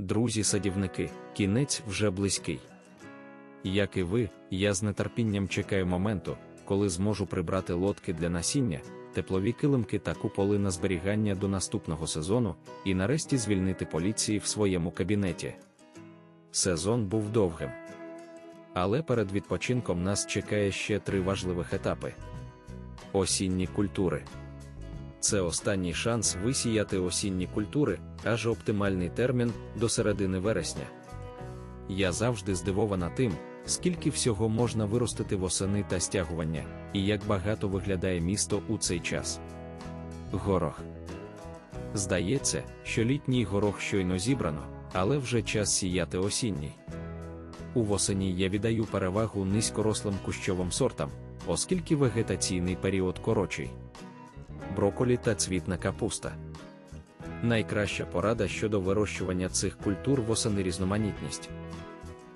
Друзі-садівники, кінець вже близький. Як і ви, я з нетерпінням чекаю моменту, коли зможу прибрати лодки для насіння, теплові килимки та куполи на зберігання до наступного сезону і нарешті звільнити поліції в своєму кабінеті. Сезон був довгим. Але перед відпочинком нас чекає ще три важливих етапи: осінні культури. Це останній шанс висіяти осінні культури, аж оптимальний термін до середини вересня. Я завжди здивована тим, скільки всього можна виростити восени та стягування, і як багато виглядає місто у цей час. Горох. Здається, що літній горох щойно зібрано, але вже час сіяти осінній. У восені я віддаю перевагу низькорослим кущовим сортам, оскільки вегетаційний період коротший. Броколі та цвітна капуста. Найкраща порада щодо вирощування цих культур восени різноманітність.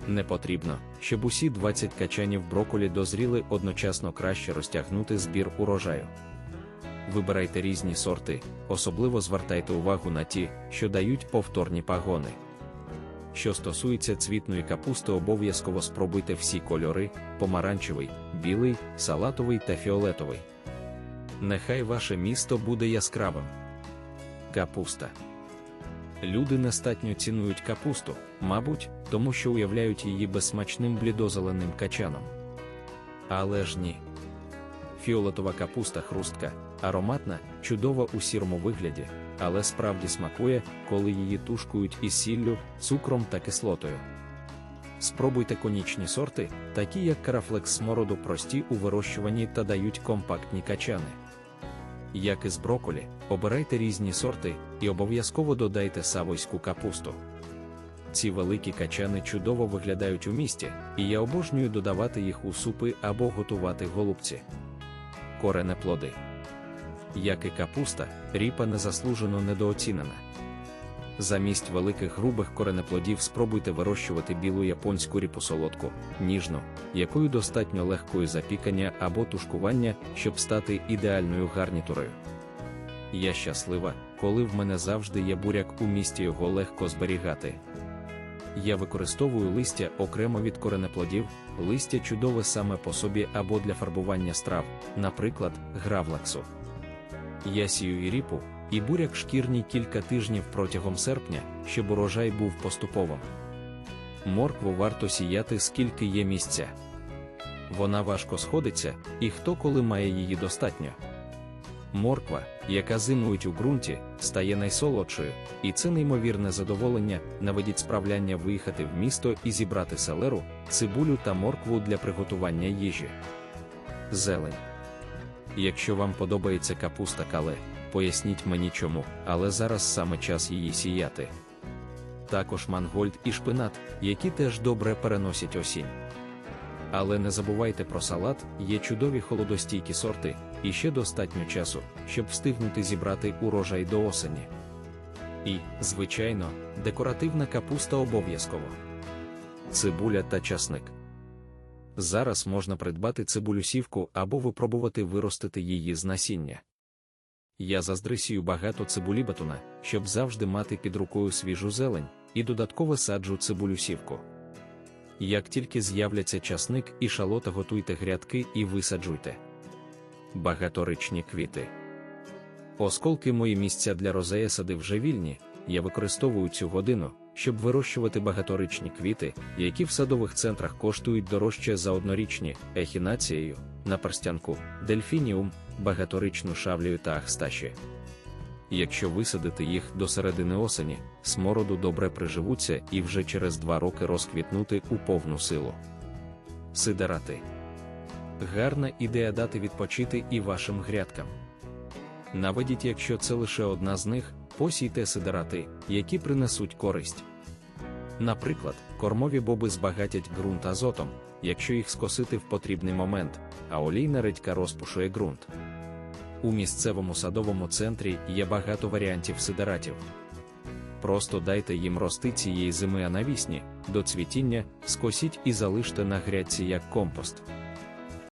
Не потрібно, щоб усі 20 качанів броколі дозріли одночасно краще розтягнути збір урожаю. Вибирайте різні сорти, особливо звертайте увагу на ті, що дають повторні пагони. Що стосується цвітної капусти, обов'язково спробуйте всі кольори: помаранчевий, білий, салатовий та фіолетовий. Нехай ваше місто буде яскравим. Капуста. Люди нестатньо цінують капусту, мабуть, тому що уявляють її безсмачним блідозеленим качаном. Але ж ні. Фіолетова капуста хрустка, ароматна, чудова у сірому вигляді, але справді смакує, коли її тушкують із сіллю, цукром та кислотою. Спробуйте конічні сорти, такі як карафлекс смороду прості у вирощуванні та дають компактні качани. Як і з броколі, обирайте різні сорти і обов'язково додайте савойську капусту. Ці великі качани чудово виглядають у місті, і я обожнюю додавати їх у супи або готувати голубці. Коренеплоди. Як і капуста, ріпа незаслужено недооцінена. Замість великих грубих коренеплодів спробуйте вирощувати білу японську ріпу солодку, ніжну, якою достатньо легкої запікання або тушкування, щоб стати ідеальною гарнітурою. Я щаслива, коли в мене завжди є буряк у місті його легко зберігати. Я використовую листя окремо від коренеплодів, листя чудове саме по собі або для фарбування страв, наприклад, гравлаксу. Я сію і ріпу, і буряк шкірні кілька тижнів протягом серпня, щоб урожай був поступовим. Моркву варто сіяти скільки є місця. Вона важко сходиться, і хто коли має її достатньо. Морква, яка зимують у ґрунті, стає найсолодшою, і це неймовірне задоволення наведіть справляння виїхати в місто і зібрати селеру, цибулю та моркву для приготування їжі. Зелень. Якщо вам подобається капуста кале, поясніть мені чому, але зараз саме час її сіяти. Також мангольд і шпинат, які теж добре переносять осінь. Але не забувайте про салат, є чудові холодостійкі сорти, і ще достатньо часу, щоб встигнути зібрати урожай до осені. І, звичайно, декоративна капуста обов'язково. Цибуля та часник. Зараз можна придбати цибулюсівку або випробувати виростити її з насіння. Я заздрисію багато цибулі батуна, щоб завжди мати під рукою свіжу зелень, і додатково саджу цибулюсівку. Як тільки з'являться часник і шалота, готуйте грядки і висаджуйте. Багаторичні квіти. Осколки мої місця для розея сади вже вільні, я використовую цю годину, щоб вирощувати багаторичні квіти, які в садових центрах коштують дорожче за однорічні ехінацією, наперстянку, дельфініум, багаторичну шавлію та ахсташі. Якщо висадити їх до середини осені, смороду добре приживуться і вже через два роки розквітнути у повну силу. Сидерати гарна ідея дати відпочити і вашим грядкам. Наведіть, якщо це лише одна з них, посійте сидерати, які принесуть користь. Наприклад, кормові боби збагатять ґрунт азотом, якщо їх скосити в потрібний момент, а олійна редька розпушує ґрунт. У місцевому садовому центрі є багато варіантів сидератів. Просто дайте їм рости цієї зими а навісні, до цвітіння, скосіть і залиште на грядці як компост.